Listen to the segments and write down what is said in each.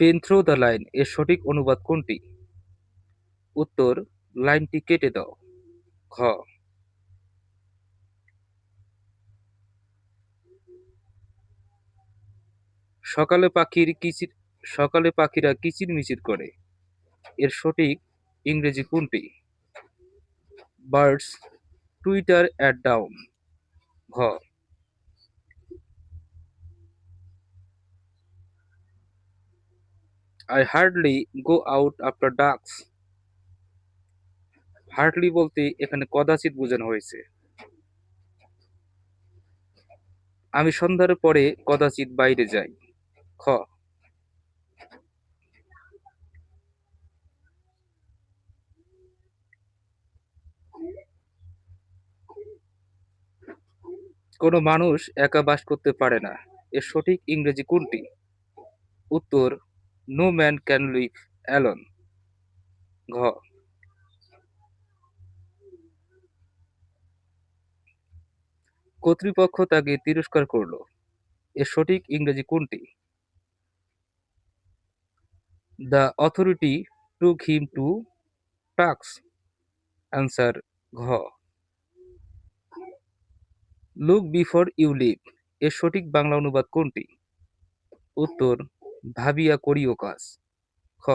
Pen through the line এর সঠিক অনুবাদ কোনটি? উত্তর, লাইনটি কেটে দাও। ঘ। সকালে পাখির কিচির, সকালে পাখিরা কিচির মিচির করে। এর সঠিক ইংরেজি কোনটি? Birds twitter at dawn. ঘ। I hardly go out after ducks hardly বলতে এখানে কদাচিৎ বোঝানো হয়েছে। আমি সন্ধ্যার পরে কদাচিৎ বাইরে যাই। খ। কোনো মানুষ একা বাস করতে পারে না। এর সঠিক ইংরেজি কোনটি? উত্তর no man can live alone ঘ। কর্তৃপক্ষ তাকে তিরস্কার করল। এর সঠিক ইংরেজি কোনটি? The authority took him to tax answer ঘ। লুক বিফোর ইউ লিভ এর সঠিক বাংলা অনুবাদ কোনটি? উত্তর ভাবিয়া করিও কাজ। খ।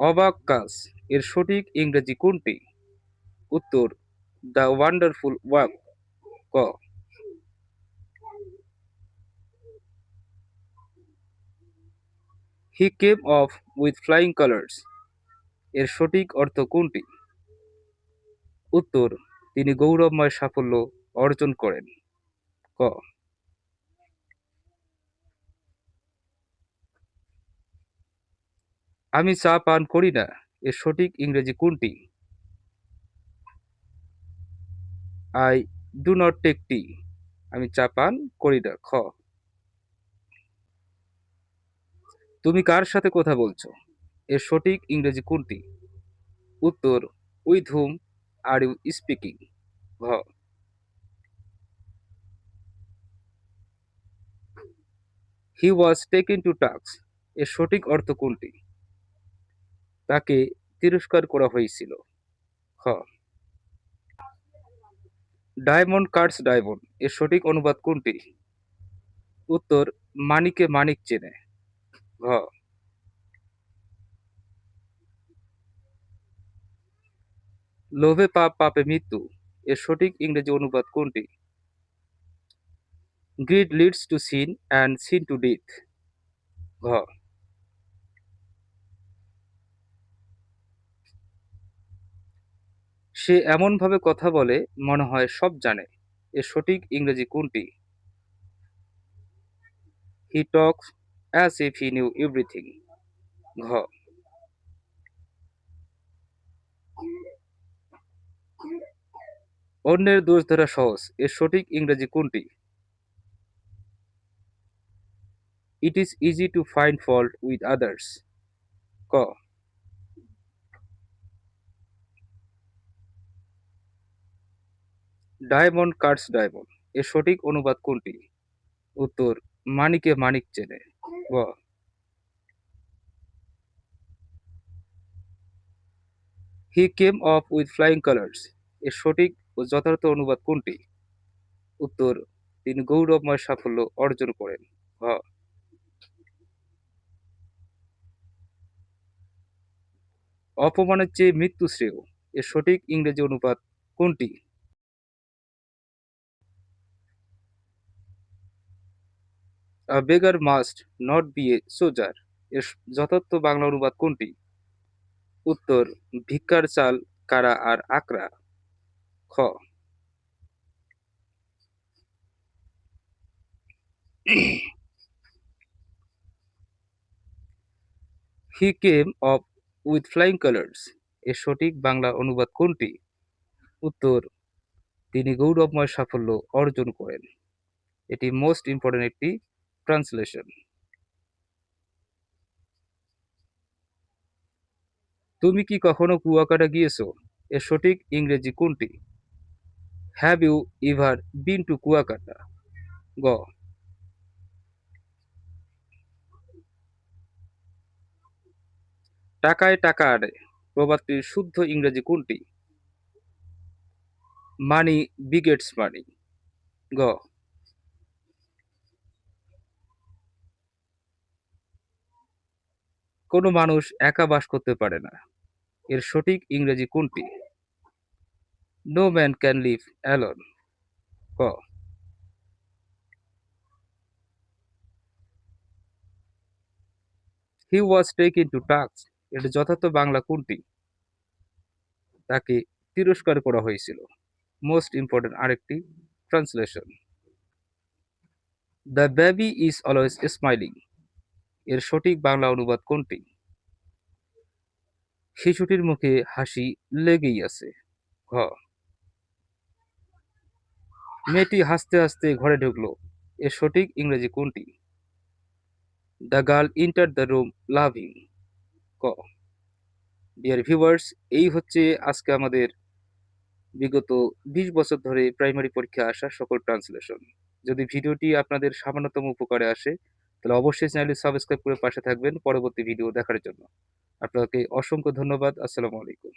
অবাক কাজ, এর সঠিক ইংরেজি কোনটি? উত্তর, দ্য ওয়ান্ডারফুল ওয়াক। ক। He came off with flying colours এর সঠিক অর্থ কোনটি? উত্তর, তিনি গৌরবময় সাফল্য অর্জন করেন। ক। আমি চা পান করি না এর সঠিক ইংরেজি কোনটি? I do not take tea, আমি চা পান করি না, খ। তুমি কার সাথে কথা বলছো? এর সঠিক ইংরেজি কোনটি? উত্তর, with whom are you speaking, ঘ। He was taken to tax এর সঠিক অর্থ কোনটি? তাকে তিরস্কার করা হয়েছিল। খ। ডায়মন্ড কার্ডস ডায়মন্ড এর সঠিক অনুবাদ কোনটি? উত্তর, মানিকে মানিক চেনে। ঘ। লোভে পাপ, পাপে মৃত্যু। এর সঠিক ইংরেজি অনুবাদ কোনটি? Greed leads to sin and sin to death ঘ সে এমনভাবে কথা বলে, মনে হয় সব জানে। এর সঠিক ইংরেজি কোনটি? He talks as if he knew everything ঘ. অন্যের দোষ ধরা সহজ। এর সঠিক ইংরেজি কোনটি? It is easy to find fault with others ক ডায়মন্ড কার্ডস ডায়মন্ড এর সঠিক অনুবাদ কোনটি? উত্তর, মানিকে মানিক চেনে। গ. He came off with flying colours এর সঠিক ও যথার্থ অনুবাদ কোনটি? উত্তর, তিনি গৌরবময় সাফল্য অর্জন করেন। হ অপমানের চেয়ে মৃত্যু শ্রেয়। এর সঠিক ইংরেজি অনুপাত কোনটি? Beggar must not be a chooser এর যথার্থ বাংলা অনুবাদ কোনটি? উত্তর, ভিক্ষার চাল কারা আর আকরা খ। He came off with flying colours. এর সঠিক বাংলা অনুবাদ কোনটি? উত্তর, তিনি গৌরবময় সাফল্য অর্জন করেন। এটি মোস্ট ইম্পর্টেন্ট একটি ট্রান্সলেশন তুমি কি কখনো কুয়াকাটা গিয়েছো? এর সঠিক ইংরেজি কোনটি? Have you ever been to Kuakata? গ টাকায় টাকা আনে প্রবাদটির শুদ্ধ ইংরেজি কোনটি? Money begets money. গ। কোনো মানুষ একা বাস করতে পারে না। এর সঠিক ইংরেজি কোনটি? No man can live alone. ক। He was taken to tax এর যথার্থ বাংলা কোনটি? তাকে তিরস্কার করা হয়েছিল। মোস্ট ইম্পর্টেন্ট আরেকটি translation the baby is always smiling এর সঠিক বাংলা অনুবাদ কোনটি? শিশুটির মুখে হাসি লেগেই আছে। ঘ। মেয়েটি হাসতে হাসতে ঘরে ঢুকলো। এর সঠিক ইংরেজি কোনটি? The girl enter the room loving ক ভিউয়ার্স এই হচ্ছে আজকে আমাদের বিগত বিশ বছর ধরে প্রাইমারি পরীক্ষা আসা সকল ট্রান্সলেশন যদি ভিডিওটি আপনাদের সামান্যতম উপকারে আসে, তাহলে অবশ্যই চ্যানেলটি সাবস্ক্রাইব করে পাশে থাকবেন পরবর্তী ভিডিও দেখার জন্য। আপনাকে অসংখ্য ধন্যবাদ, আসসালামু আলাইকুম।